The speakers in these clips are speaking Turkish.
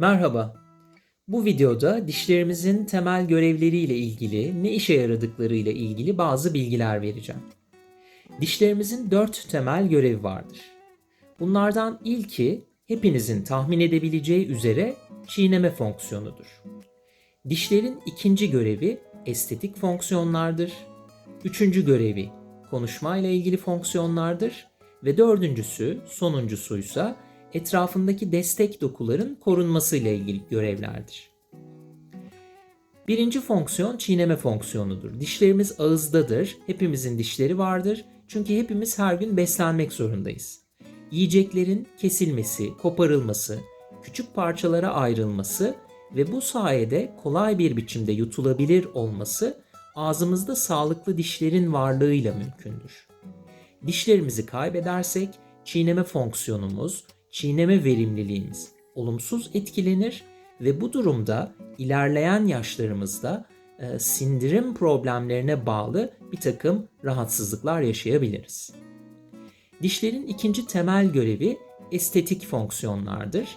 Merhaba. Bu videoda dişlerimizin temel görevleriyle ilgili, ne işe yaradıklarıyla ilgili bazı bilgiler vereceğim. Dişlerimizin dört temel görevi vardır. Bunlardan ilki hepinizin tahmin edebileceği üzere çiğneme fonksiyonudur. Dişlerin ikinci görevi estetik fonksiyonlardır. Üçüncü görevi konuşmayla ilgili fonksiyonlardır. Ve dördüncüsü, sonuncusuysa etrafındaki destek dokuların korunmasıyla ilgili görevlerdir. Birinci fonksiyon çiğneme fonksiyonudur. Dişlerimiz ağızdadır. Hepimizin dişleri vardır. Çünkü hepimiz her gün beslenmek zorundayız. Yiyeceklerin kesilmesi, koparılması, küçük parçalara ayrılması ve bu sayede kolay bir biçimde yutulabilir olması ağzımızda sağlıklı dişlerin varlığıyla mümkündür. Dişlerimizi kaybedersek çiğneme fonksiyonumuz, çiğneme verimliliğimiz olumsuz etkilenir ve bu durumda ilerleyen yaşlarımızda e, sindirim problemlerine bağlı bir takım rahatsızlıklar yaşayabiliriz. Dişlerin ikinci temel görevi estetik fonksiyonlardır.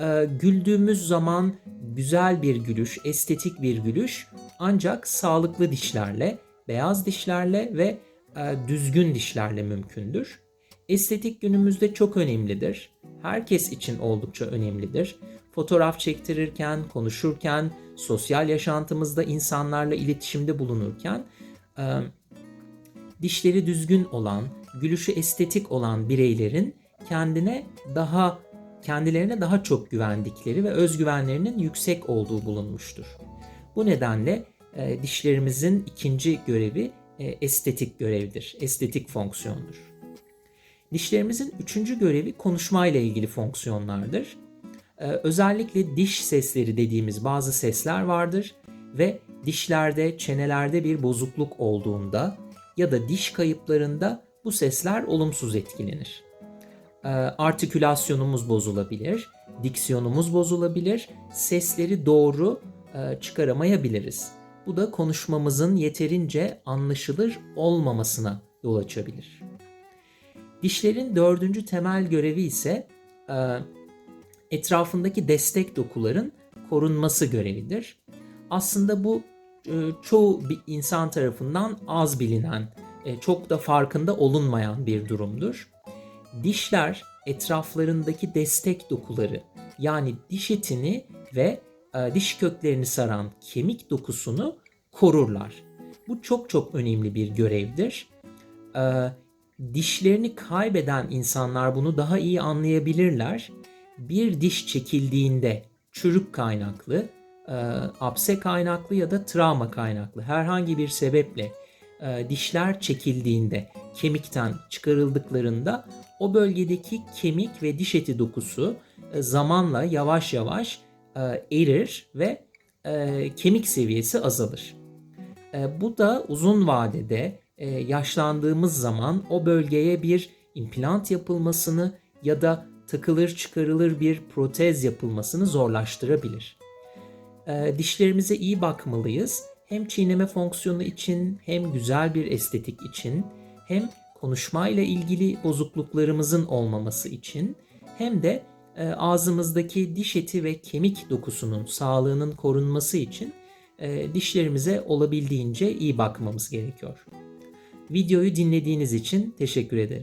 E, güldüğümüz zaman güzel bir gülüş, estetik bir gülüş ancak sağlıklı dişlerle, beyaz dişlerle ve e, düzgün dişlerle mümkündür. Estetik günümüzde çok önemlidir. Herkes için oldukça önemlidir. Fotoğraf çektirirken, konuşurken, sosyal yaşantımızda insanlarla iletişimde bulunurken e, dişleri düzgün olan, gülüşü estetik olan bireylerin kendine daha kendilerine daha çok güvendikleri ve özgüvenlerinin yüksek olduğu bulunmuştur. Bu nedenle e, dişlerimizin ikinci görevi e, estetik görevdir, estetik fonksiyondur. Dişlerimizin üçüncü görevi konuşmayla ilgili fonksiyonlardır. Ee, özellikle diş sesleri dediğimiz bazı sesler vardır ve dişlerde, çenelerde bir bozukluk olduğunda ya da diş kayıplarında bu sesler olumsuz etkilenir. Ee, artikülasyonumuz bozulabilir, diksiyonumuz bozulabilir, sesleri doğru e, çıkaramayabiliriz. Bu da konuşmamızın yeterince anlaşılır olmamasına yol açabilir. Dişlerin dördüncü temel görevi ise e, etrafındaki destek dokuların korunması görevidir. Aslında bu e, çoğu bir insan tarafından az bilinen, e, çok da farkında olunmayan bir durumdur. Dişler etraflarındaki destek dokuları yani diş etini ve diş köklerini saran kemik dokusunu korurlar. Bu çok çok önemli bir görevdir dişlerini kaybeden insanlar bunu daha iyi anlayabilirler. Bir diş çekildiğinde çürük kaynaklı, e, apse kaynaklı ya da travma kaynaklı herhangi bir sebeple e, dişler çekildiğinde, kemikten çıkarıldıklarında o bölgedeki kemik ve diş eti dokusu e, zamanla yavaş yavaş erir ve kemik seviyesi azalır. Bu da uzun vadede e, yaşlandığımız zaman o bölgeye bir implant yapılmasını ya da takılır çıkarılır bir protez yapılmasını zorlaştırabilir. E, dişlerimize iyi bakmalıyız. Hem çiğneme fonksiyonu için hem güzel bir estetik için hem konuşmayla ilgili bozukluklarımızın olmaması için hem de e, ağzımızdaki diş eti ve kemik dokusunun sağlığının korunması için dişlerimize olabildiğince iyi bakmamız gerekiyor. Videoyu dinlediğiniz için teşekkür ederim.